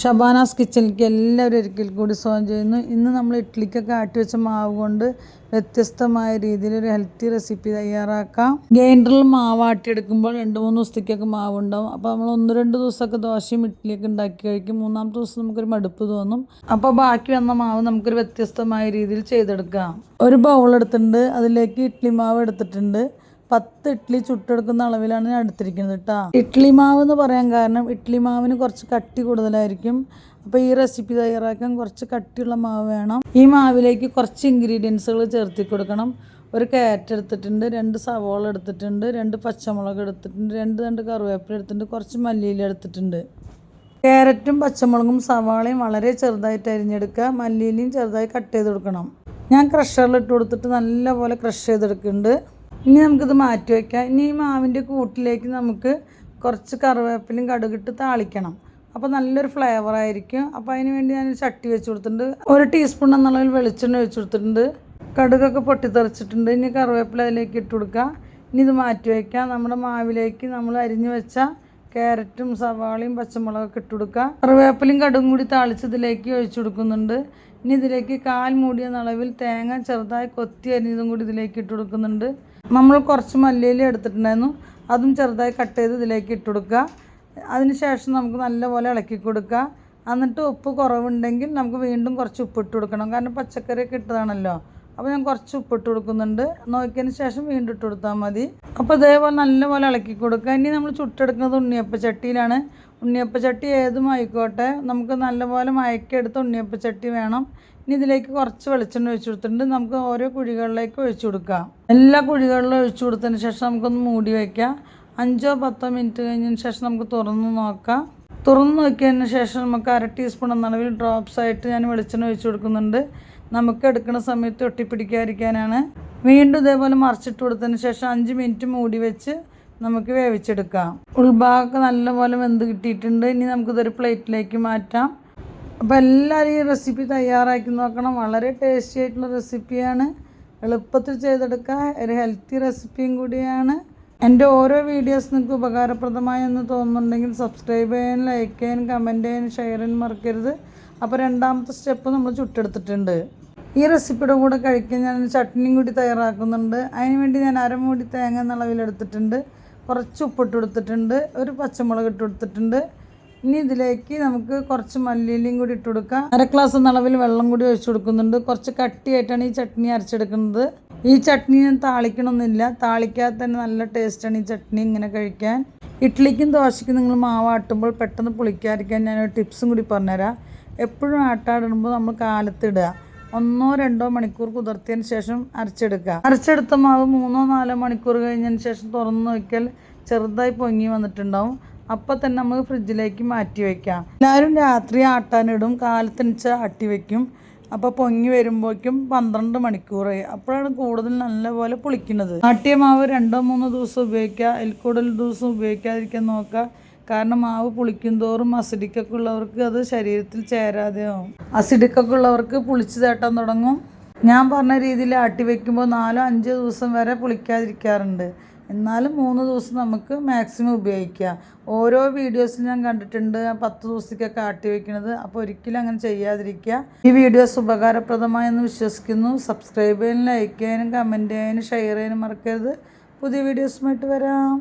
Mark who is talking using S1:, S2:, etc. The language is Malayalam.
S1: ഷബാനാസ് കിച്ചണിലേക്ക് എല്ലാവരും ഒരിക്കൽ കൂടി സ്വാഗതം ചെയ്യുന്നു. ഇന്ന് നമ്മൾ ഇഡ്ഡലിക്കൊക്കെ ആട്ടി വെച്ച മാവ് കൊണ്ട് വ്യത്യസ്തമായ രീതിയിൽ ഒരു ഹെൽത്തി റെസിപ്പി തയ്യാറാക്കാം. ഗ്രൈൻഡറിൽ മാവ് ആട്ടിയെടുക്കുമ്പോൾ രണ്ട് മൂന്ന് ദിവസത്തേക്കൊക്കെ മാവ് ഉണ്ടാവും. അപ്പോൾ നമ്മൾ ഒന്ന് രണ്ട് ദിവസമൊക്കെ ദോശയും ഇഡ്ഡലിയൊക്കെ ഉണ്ടാക്കി കഴിക്കും. മൂന്നാമത്തെ ദിവസം നമുക്കൊരു മടുപ്പ് തോന്നും. അപ്പോൾ ബാക്കി വന്ന മാവ് നമുക്കൊരു വ്യത്യസ്തമായ രീതിയിൽ ചെയ്തെടുക്കാം. ഒരു ബൗൾ എടുത്തിട്ടുണ്ട്. അതിലേക്ക് ഇഡ്ഡലി മാവ് എടുത്തിട്ടുണ്ട്. പത്ത് ഇഡ്ഡലി ചുട്ടെടുക്കുന്ന അളവിലാണ് ഞാൻ എടുത്തിരിക്കുന്നത് കേട്ടോ ഇഡ്ഡലി മാവ് എന്ന് പറയാൻ കാരണം ഇഡ്ഡലി മാവിന് കുറച്ച് കട്ടി കൂടുതലായിരിക്കും. അപ്പോൾ ഈ റെസിപ്പി തയ്യാറാക്കാൻ കുറച്ച് കട്ടിയുള്ള മാവ് വേണം. ഈ മാവിലേക്ക് കുറച്ച് ഇൻഗ്രീഡിയൻസുകൾ ചേർത്തി കൊടുക്കണം. ഒരു കാരറ്റ് എടുത്തിട്ടുണ്ട് രണ്ട് സവോള എടുത്തിട്ടുണ്ട് രണ്ട് പച്ചമുളക് എടുത്തിട്ടുണ്ട് രണ്ട് രണ്ട് കറിവേപ്പില എടുത്തിട്ടുണ്ട് കുറച്ച് മല്ലിയില എടുത്തിട്ടുണ്ട്. കാരറ്റും പച്ചമുളകും സവാളയും വളരെ ചെറുതായിട്ട് അരിഞ്ഞെടുക്കുക. മല്ലിയിലയും ചെറുതായി കട്ട് ചെയ്ത് കൊടുക്കണം. ഞാൻ ക്രഷറിൽ ഇട്ട് കൊടുത്തിട്ട് നല്ലപോലെ ക്രഷ് ചെയ്തെടുക്കുന്നുണ്ട്. ഇനി നമുക്കിത് മാറ്റി വയ്ക്കാം. ഇനി ഈ മാവിന്റെ കൂട്ടിലേക്ക് നമുക്ക് കുറച്ച് കറിവേപ്പിലും കടുകിട്ട് താളിക്കണം. അപ്പോൾ നല്ലൊരു ഫ്ലേവർ ആയിരിക്കും. അപ്പോൾ അതിന് വേണ്ടി ഞാൻ ചട്ടി വെച്ച് കൊടുത്തിട്ടുണ്ട്. ഒരു ടീസ്പൂൺ എന്നുള്ളതിൽ വെളിച്ചെണ്ണ വെച്ച് കൊടുത്തിട്ടുണ്ട്. കടുകൊക്കെ പൊട്ടിത്തെറിച്ചിട്ടുണ്ട്. ഇനി കറിവേപ്പില അതിലേക്ക് ഇട്ട് കൊടുക്കുക ഇനി ഇത് മാറ്റി വയ്ക്കാം. നമ്മുടെ മാവിലേക്ക് നമ്മൾ അരിഞ്ഞു വെച്ച ക്യാരറ്റും സവാളയും പച്ചമുളകൊക്കെ ഇട്ട് കൊടുക്കുക. കറിവേപ്പിലും കടും കൂടി താളിച്ച് ഇതിലേക്ക് ഒഴിച്ചു കൊടുക്കുന്നുണ്ട്. ഇനി ഇതിലേക്ക് കാൽ മൂടിയ അളവിൽ തേങ്ങ ചെറുതായി കൊത്തി അരിഞ്ഞതും കൂടി ഇതിലേക്ക് ഇട്ട് കൊടുക്കുന്നുണ്ട്. നമ്മൾ കുറച്ച് മല്ലിയില എടുത്തിട്ടുണ്ടായിരുന്നു. അതും ചെറുതായി കട്ട് ചെയ്ത് ഇതിലേക്ക് ഇട്ട് കൊടുക്കുക. അതിനുശേഷം നമുക്ക് നല്ലപോലെ ഇളക്കി കൊടുക്കുക. എന്നിട്ട് ഉപ്പ് കുറവുണ്ടെങ്കിൽ നമുക്ക് വീണ്ടും കുറച്ച് ഉപ്പ് ഇട്ട് കൊടുക്കണം. കാരണം പച്ചക്കറിയൊക്കെ ഇട്ടതാണല്ലോ. അപ്പോൾ ഞാൻ കുറച്ച് ഉപ്പിട്ട് കൊടുക്കുന്നുണ്ട്. നോക്കിയതിന് ശേഷം വീണ്ടും ഇട്ട് കൊടുത്താൽ മതി. അപ്പോൾ ഇതേപോലെ നല്ലപോലെ ഇളക്കി കൊടുക്കുക. ഇനി നമ്മൾ ചുട്ടെടുക്കുന്നത് ഉണ്ണിയപ്പ ചട്ടിയിലാണ്. ഉണ്ണിയപ്പ ചട്ടി ഏതും ആയിക്കോട്ടെ. നമുക്ക് നല്ലപോലെ മയക്കെടുത്ത് ഉണ്ണിയപ്പ ചട്ടി വേണം. ഇനി ഇതിലേക്ക് കുറച്ച് വെളിച്ചെണ്ണ ഒഴിച്ചു കൊടുത്തിട്ടുണ്ട്. നമുക്ക് ഓരോ കുഴികളിലേക്ക് ഒഴിച്ചു കൊടുക്കാം. എല്ലാ കുഴികളിലും ഒഴിച്ചു കൊടുത്തതിന് ശേഷം നമുക്കൊന്ന് മൂടി വയ്ക്കാം. അഞ്ചോ പത്തോ മിനിറ്റ് കഴിഞ്ഞതിന് ശേഷം നമുക്ക് തുറന്ന് നോക്കാം. തുറന്ന് നോക്കിയതിന് ശേഷം നമുക്ക് അര ടീസ്പൂൺ എന്നളവിൽ ഡ്രോപ്സ് ആയിട്ട് ഞാൻ വെളിച്ചെണ്ണ ഒഴിച്ചു കൊടുക്കുന്നുണ്ട്. നമുക്ക് എടുക്കുന്ന സമയത്ത് ഒട്ടിപ്പിടിക്കാതിരിക്കാനാണ് വീണ്ടും ഇതേപോലെ മറിച്ചിട്ട് കൊടുത്തതിന് ശേഷം അഞ്ച് മിനിറ്റ് മൂടി വെച്ച് നമുക്ക് വേവിച്ചെടുക്കാം. ഉൾഭാഗമൊക്കെ നല്ലപോലെ വെന്ത് കിട്ടിയിട്ടുണ്ട്. ഇനി നമുക്കിതൊരു പ്ലേറ്റിലേക്ക് മാറ്റാം. അപ്പോൾ എല്ലാവരും ഈ റെസിപ്പി തയ്യാറാക്കി നോക്കണം. വളരെ ടേസ്റ്റി ആയിട്ടുള്ള റെസിപ്പിയാണ്. എളുപ്പത്തിൽ ചെയ്തെടുക്കുക ഒരു ഹെൽത്തി റെസിപ്പിയും കൂടിയാണ്. എന്റെ ഓരോ വീഡിയോസ് നിങ്ങൾക്ക് ഉപകാരപ്രദമായി എന്ന് തോന്നുന്നുണ്ടെങ്കിൽ സബ്സ്ക്രൈബ് ചെയ്യാൻ ലൈക്ക് ചെയ്യാൻ കമന്റ് ചെയ്യാൻ ഷെയർ ചെയ്യാൻ മറക്കരുത്. അപ്പോൾ രണ്ടാമത്തെ സ്റ്റെപ്പ് നമ്മൾ ചുട്ടെടുത്തിട്ടുണ്ട്. ഈ റെസിപ്പിയുടെ കൂടെ കഴിക്കാൻ ഞാൻ ചട്നിയും കൂടി തയ്യാറാക്കുന്നുണ്ട്. അതിന് വേണ്ടി ഞാൻ അരമൂടി തേങ്ങ എന്നുള്ളവിലെടുത്തിട്ടുണ്ട് കുറച്ച് ഉപ്പിട്ട് കൊടുത്തിട്ടുണ്ട്. ഒരു പച്ചമുളക് ഇട്ട് കൊടുത്തിട്ടുണ്ട്. ഇനി ഇതിലേക്ക് നമുക്ക് കുറച്ച് മല്ലിയിലയും കൂടി ഇട്ട് കൊടുക്കാം. അര ഗ്ലാസ് നിളവിൽ വെള്ളം കൂടി ഒഴിച്ചു കൊടുക്കുന്നുണ്ട്. കുറച്ച് കട്ടിയായിട്ടാണ് ഈ ചട്നി അരച്ചെടുക്കുന്നത്. ഈ ചട്നി ഞാൻ താളിക്കണമെന്നില്ല താളിക്കാതെ തന്നെ നല്ല ടേസ്റ്റാണ് ഈ ചട്നി ഇങ്ങനെ കഴിക്കാൻ. ഇഡ്ഡലിക്കും ദോശയ്ക്കും നിങ്ങൾ മാവാട്ടുമ്പോൾ പെട്ടെന്ന് പുളിക്കാതിരിക്കാൻ ഞാനൊരു ടിപ്സും കൂടി പറഞ്ഞുതരാം. എപ്പോഴും ആട്ടാടുമ്പോൾ നമ്മൾ കാലത്തിടുക ഒന്നോ രണ്ടോ മണിക്കൂർ കുതിർത്തിയതിന് ശേഷം അരച്ചെടുക്കുക. അരച്ചെടുത്ത മാവ് മൂന്നോ നാലോ മണിക്കൂർ കഴിഞ്ഞതിന് ശേഷം തുറന്ന് നോക്കിയാൽ ചെറുതായി പൊങ്ങി വന്നിട്ടുണ്ടാവും. അപ്പം തന്നെ നമുക്ക് ഫ്രിഡ്ജിലേക്ക് മാറ്റി വയ്ക്കാം എല്ലാവരും രാത്രി ആട്ടാനിടും കാലത്തനിച്ച ആട്ടി വയ്ക്കും അപ്പോൾ പൊങ്ങി വരുമ്പോഴേക്കും പന്ത്രണ്ട് മണിക്കൂറായി അപ്പോഴാണ് കൂടുതൽ നല്ലപോലെ പുളിക്കുന്നത്. ആട്ടിയ മാവ് രണ്ടോ മൂന്നോ ദിവസം ഉപയോഗിക്കുക. അതിൽ കൂടുതൽ ദിവസം ഉപയോഗിക്കാതിരിക്കാൻ നോക്കുക. കാരണം മാവ് പുളിക്കും തോറും അസിഡിക്കൊക്കെ ഉള്ളവർക്ക് അത് ശരീരത്തിൽ ചേരാതെയാവും അസിഡിക്കൊക്കെ ഉള്ളവർക്ക് പുളിച്ച് തേട്ടാൻ തുടങ്ങും. ഞാൻ പറഞ്ഞ രീതിയിൽ ആട്ടി വയ്ക്കുമ്പോൾ നാലോ അഞ്ചോ ദിവസം വരെ പുളിക്കാതിരിക്കാറുണ്ട്. എന്നാലും മൂന്ന് ദിവസം നമുക്ക് മാക്സിമം ഉപയോഗിക്കാം. ഓരോ വീഡിയോസിൽ ഞാൻ കണ്ടിട്ടുണ്ട്. പത്ത് ദിവസത്തേക്കൊക്കെ ആട്ടി വയ്ക്കുന്നത് അപ്പോൾ ഒരിക്കലും അങ്ങനെ ചെയ്യാതിരിക്കുക. ഈ വീഡിയോസ് ഉപകാരപ്രദമായെന്ന് വിശ്വസിക്കുന്നു. സബ്സ്ക്രൈബ് ചെയ്യാനും ലൈക്ക് ചെയ്യാനും കമന്റ് ചെയ്യാനും ഷെയർ ചെയ്യാനും മറക്കരുത്. പുതിയ വീഡിയോസുമായിട്ട് വരാം.